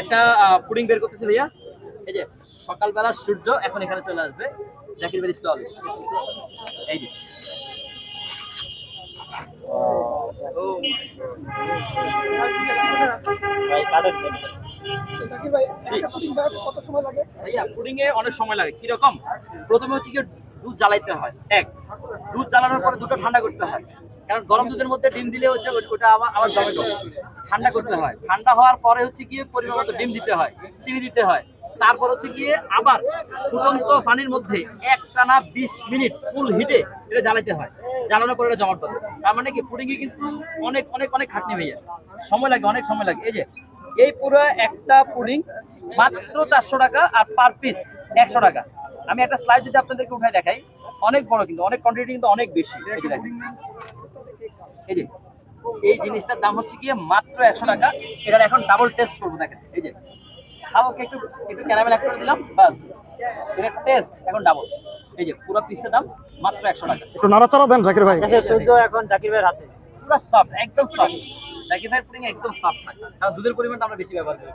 একটা পুডিং বের করতেছি ভাইয়া। এই যে সকালবেলা সূর্য এখন এখানে চলে আসবে। জাকির ভাই স্টল। এই যে। ভাইয়া পুডিং এ অনেক সময় লাগে। কীরকম? প্রথমে হচ্ছে কি দুধ জ্বালাইতে হয়, এক। দুধ জ্বালানোর পরে দুটো ঠান্ডা করতে হয়, কারণ গরম দুধের মধ্যে ডিম দিলে হচ্ছে ওটা আবার আবার জমে ঠান্ডা করতে হয়। ঠান্ডা হওয়ার পরে হচ্ছে গিয়ে পরিমাণ মতো ডিম দিতে হয়, চিনি দিতে হয়। তারপর হচ্ছে গিয়ে আবার ফুটন্ত পানির মধ্যে একটানা বিশ মিনিট ফুল হিটে এটা জ্বালাইতে হয়। জ্বালানোর পরে এটা জমাট তার মানে কি? পুডিংয়ে কিন্তু অনেক অনেক অনেক খাটনি ভাইয়া সময় লাগে, অনেক সময় লাগে। এই যে, এই পুরো একটা পুডিং মাত্র চারশো টাকা আর পার পিস একশো টাকা। আমি একটা স্লাইড যদি আপনাদেরকে উঠাই দেখাই অনেক বড় কিন্তু অনেক কোয়ান্টিটি কিন্তু অনেক বেশি। এই যে এই জিনিসটার দাম হচ্ছে গিয়ে মাত্র একশো টাকা। এটার এখন ডাবল টেস্ট করব দেখেন। এই যে হালকা একটু একটু ক্যারামেল অ্যাড করে দিলাম বাস এটার টেস্ট এখন ডাবল এই যে পুরো পিসটার দাম মাত্র একশো টাকা। একটু নাড়াচাড়া দেন জাকির ভাই। সূর্য এখন জাকির ভাইয়ের হাতে। পুরো সফট একদম সফট জাকির ভাইয়ের পুডিং একদম সফট থাকে কারণ দুধের পরিমাণটা আমরা বেশি ব্যবহার করি।